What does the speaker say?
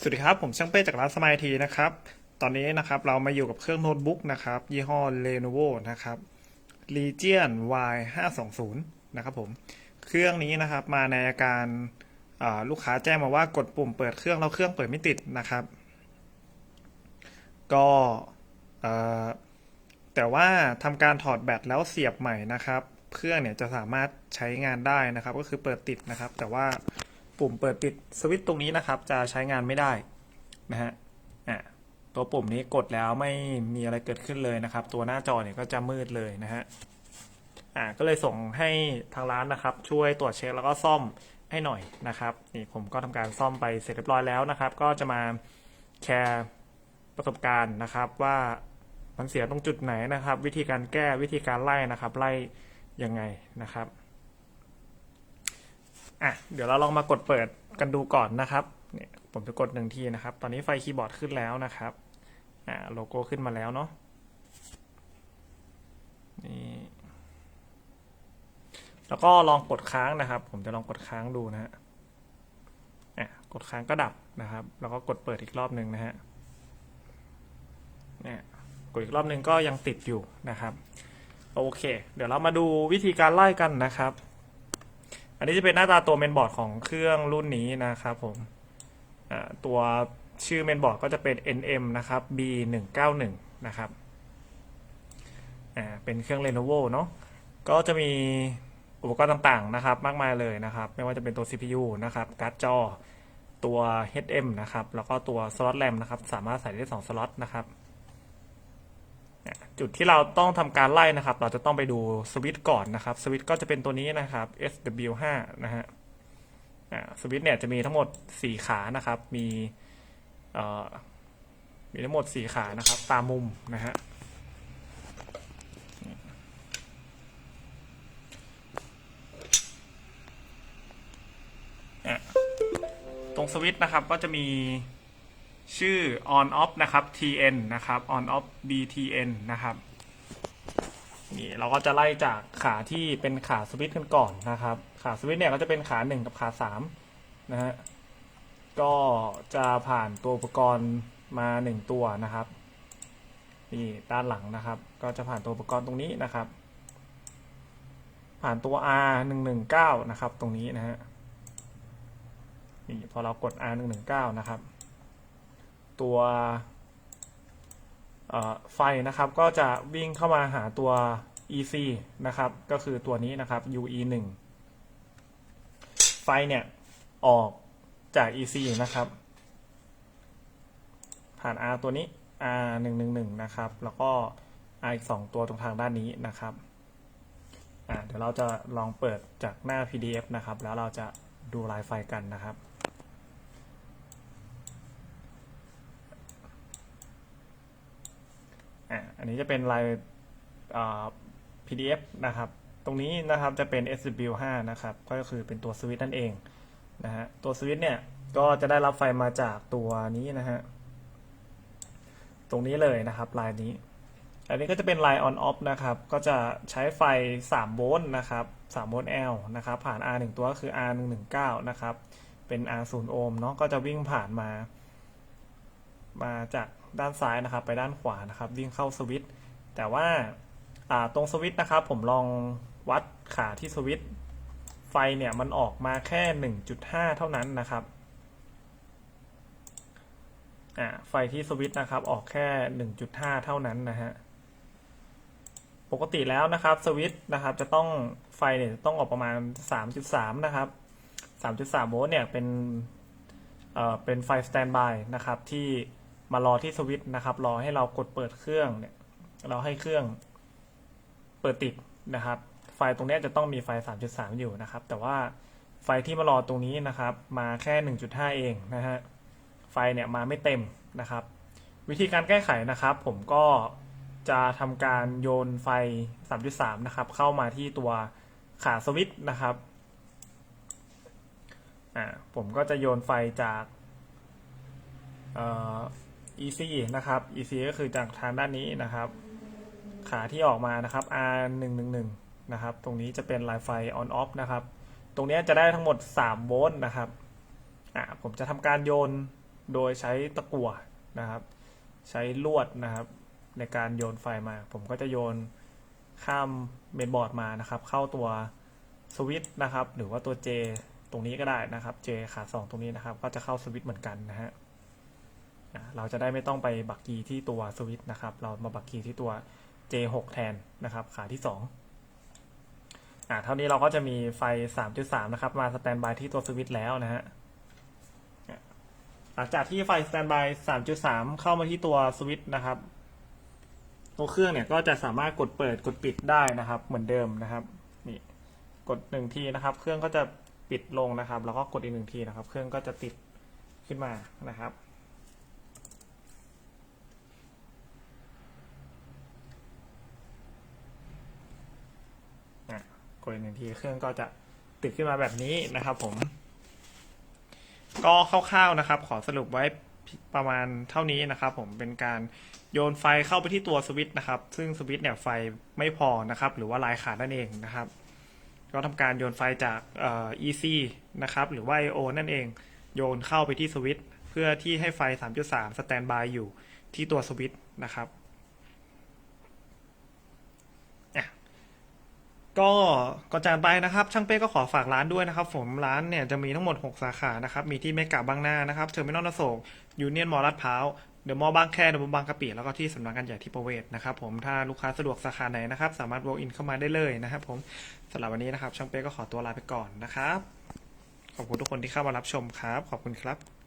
สวัสดีครับ ผมช่างเป้จากร้านสมายทีนะครับ ตอนนี้นะครับเรามาอยู่กับเครื่องโน้ตบุ๊กนะครับ ยี่ห้อ Lenovo นะครับ Legion Y 5 2 0 นะครับผม เครื่องนี้นะครับมาในอาการาลูกค้าแจ้งมาว่ากดปุ่มเปิดเครื่องแล้วเครื่องเปิดไม่ติดนะครับ ก็แต่ว่าทำการถอดแบตแล้วเสียบใหม่นะครับ เครื่องเนี่ยจะสามารถใช้งานได้นะครับ ก็คือเปิดติดนะครับ แต่ว่า ปุ่มเปิดปิดสวิตช์ตรงนี้นะครับ จะใช้งานไม่ได้นะฮะอะตัวปุ่มนี้กดแล้วไม่มีอะไรเกิดขึ้นเลยนะครับ ตัวหน้าจอเนี่ยก็จะมืดเลยนะฮะอะก็เลยส่งให้ทางร้านนะครับ ช่วยตรวจเช็คแล้วก็ซ่อมให้หน่อยนะครับนี่ผมก็ทำการซ่อมไปเสร็จเรียบร้อยแล้วนะครับ ก็จะมาแชร์ประสบการณ์นะครับว่ามันเสียตรงจุดไหนนะครับ วิธีการแก้วิธีการไล่นะครับ ไล่ยังไงนะครับ อะเดี๋ยวเราลองมากดเปิดกันดูก่อนนะครับเนี่ยผมจะกดหนึ่งทีนะครับ ตอนนี้ไฟคีย์บอร์ดขึ้นแล้วนะครับอ่าโลโก้ขึ้นมาแล้วเนาะนี่แล้วก็ลองกดค้างนะครับ ผมจะลองกดค้างดูนะฮะอะกดค้างก็ดับนะครับ แล้วก็กดเปิดอีกรอบหนึ่งนะฮะเนี่ยกดอีกรอบหนึ่งก็ยังติดอยู่นะครับ โอเค เดี๋ยวเรามาดูวิธีการไล่กันนะครับ อันนี้จะเป็นหน้าตาตัวเมนบอร์ดของเครื่องรุ่นนี้นะครับผมตัวชื่อเมนบอร์ดก็จะเป็น NM นะครับ B191 นะครับเป็นเครื่อง Lenovo เนาะก็จะมีอุปกรณ์ต่างๆนะครับ มากมายเลยนะครับ ไม่ว่าจะเป็นตัว CPU นะครับการ์ดจอตัว HM นะครับ แล้วก็ตัวสล็อตแรมนะครับ สามารถใส่ได้ 2 สล็อตนะครับ จุดที่เราต้องทำการไล่นะครับ เราจะต้องไปดูสวิตช์ก่อนนะครับสวิตช์ก็จะเป็นตัวนี้นะครับ SW5 นะฮะสวิตช์เนี่ยจะมีทั้งหมด 4 ขานะครับ มีเอ่อมีทั้งหมด 4 ขานะครับ ตามมุมนะฮะอะตรงสวิตช์นะครับก็จะมี ชื่อ on off นะครับ tn นะครับ on off btn นะครับนี่เราก็จะไล่จากขาที่เป็นขาสวิตช์กันก่อนนะครับ ขาสวิตช์เนี่ยก็จะเป็นขาหนึ่งกับขาสามนะฮะก็จะผ่านตัวอุปกรณ์มาหนึ่งตัวนะครับนี่ด้านหลังนะครับ ก็จะผ่านตัวอุปกรณ์ตรงนี้นะครับ ผ่านตัว R หนึ่งหนึ่งเก้านะครับ ตรงนี้นะฮะนี่พอเรากด R หนึ่งหนึ่งเก้านะครับ ตัวไฟนะครับก็จะวิ่งเข้ามาหาตัว EC นะครับก็คือตัวนี้นะครับ UE 1 ไฟเนี่ยออกจาก EC นะครับ ผ่าน R ตัวนี้ R 1 1 1 นะครับ แล้วก็ R อีก2ตัวตรงทางด้านนี้นะครับเดี๋ยวเราจะลองเปิดจากหน้า PDF นะครับ แล้วเราจะดูลายไฟกันนะครับ อะอั นนี้จะเป็นลาย PDF นะครับ ตรงนี้นะครับจะเป็น SW5 นะครับ ก็คือเป็นตัวสวิตช์นั่นเองนะฮะ ตัวสวิตช์เนี่ยก็จะได้รับไฟมาจากตัวนี้นะฮะ ตรงนี้เลยนะครับลายนี้ อันนี้ก็จะเป็นลาย on off นะครับ ก็จะใช้ไฟ 3 โวลต์นะครับ 3 โวลต์ L นะครับ ผ่าน R 1 ตัวก็คือ R 1 1 9นะครับ เป็น R 0โอห์มเนาะ ก็จะวิ่งผ่านมา มาจากด้านซ้ายนะครับ ไปด้านขวานะครับ วิ่งเข้าสวิตช์แต่ว่าตรงสวิตช์นะครับ ผมลองวัดขาที่สวิตช์ไฟเนี่ยมันออกมาแค่ 1.5 เท่านั้นนะครับไฟที่สวิตช์นะครับออกแค่ 1.5 เท่านั้นนะฮะปกติแล้วนะครับสวิตช์นะครับจะต้องไฟเนี่ยต้องออกประมาณ 3.3 นะครับ 3.3 โวลต์เนี่ยเป็นเอ่อเป็นไฟสแตนบายนะครับที่ มารอที่สวิตช์นะครับ รอให้เรากดเปิดเครื่องเนี่ย เราให้เครื่องเปิดติดนะครับ ไฟตรงนี้จะต้องมีไฟ3.3 อยู่นะครับ แต่ว่าไฟที่มารอตรงนี้นะครับ มาแค่ 1.5 เองนะฮะ ไฟเนี่ยมาไม่เต็มนะครับ วิธีการแก้ไขนะครับ ผมก็จะทำการโยนไฟ 3.3 นะครับ เข้ามาที่ตัวขาสวิตช์นะครับ อ่า ผมก็จะโยนไฟจากเอ่อ EC นะครับ EC ก็คือจากทางด้านนี้นะครับ ขาที่ออกมานะครับ R 1 1 1นะครับ ตรงนี้จะเป็นลายไฟ on off นะครับ ตรงนี้จะได้ทั้งหมด 3 โวลต์นะครับอ่าผมจะทำการโยนโดยใช้ตะกั่วนะครับ ใช้ลวดนะครับ ในการโยนไฟมา ผมก็จะโยนข้ามเมนบอร์ดมานะครับ เข้าตัวสวิตช์นะครับ หรือว่าตัว J ตรงนี้ก็ได้นะครับ J ขาสองตรงนี้นะครับ ก็จะเข้าสวิตช์เหมือนกันนะฮะ เราจะได้ไม่ต้องไปบักกีที่ตัวสวิตช์นะครับ เรามาบักกีที่ตัว J6 แทนนะครับ ขาที่สองอะเท่านี้เราก็จะมีไฟ 3.3 นะครับ มาสแตนบายที่ตัวสวิตช์แล้วนะฮะหลังจากที่ไฟสแตนบาย 3.3 เข้ามาที่ตัวสวิตช์นะครับ ตัวเครื่องเนี่ยก็จะสามารถกดเปิดกดปิดได้นะครับ เหมือนเดิมนะครับนี่กดหนึ่งทีนะครับ เครื่องก็จะปิดลงนะครับ แล้วก็กดอีกหนึ่งทีนะครับ เครื่องก็จะติดขึ้นมานะครับ อะก ดอีกหนึ่งทีเครื่องก็จะติดขึ้นมาแบบนี้นะครับผม ก็คร่าวๆนะครับ ขอสรุปไว้ประมาณเท่านี้นะครับ ผมเป็นการโยนไฟเข้าไปที่ตัวสวิตช์นะครับ ซึ่งสวิตช์เนี่ยไฟไม่พอนะครับ หรือว่าลายขาดนั่นเองนะครับ ก็ทำการโยนไฟจากเอ่อ EC นะครับ หรือว่า I/O นั่นเอง โยนเข้าไปที่สวิตช์เพื่อที่ให้ไฟ 3.3 สแตนบายอยู่ที่ตัวสวิตช์นะครับ ก็ก่อนจากไปนะครับ ช่างเป้ก็ขอฝากร้านด้วยนะครับ ผมร้านเนี่ยจะมีทั้งหมด 6 สาขานะครับ มีที่เมกะบางนานะครับเทอร์มินอลอโศกยูเนียนมอลลาดพร้าวเดอะมอลล์บางแคเดอะมอลล์บางกะปิแล้วก็ที่สำนักงานใหญ่ที่ประเวศนะครับผมถ้าลูกค้าสะดวกสาขาไหนนะครับ สามารถ walk in เข้ามาได้เลยนะครับผมสำหรับวันนี้นะครับ ช่างเป้ก็ขอตัวลาไปก่อนนะครับ ขอบคุณทุกคนที่เข้ามารับชมครับ ขอบคุณครับ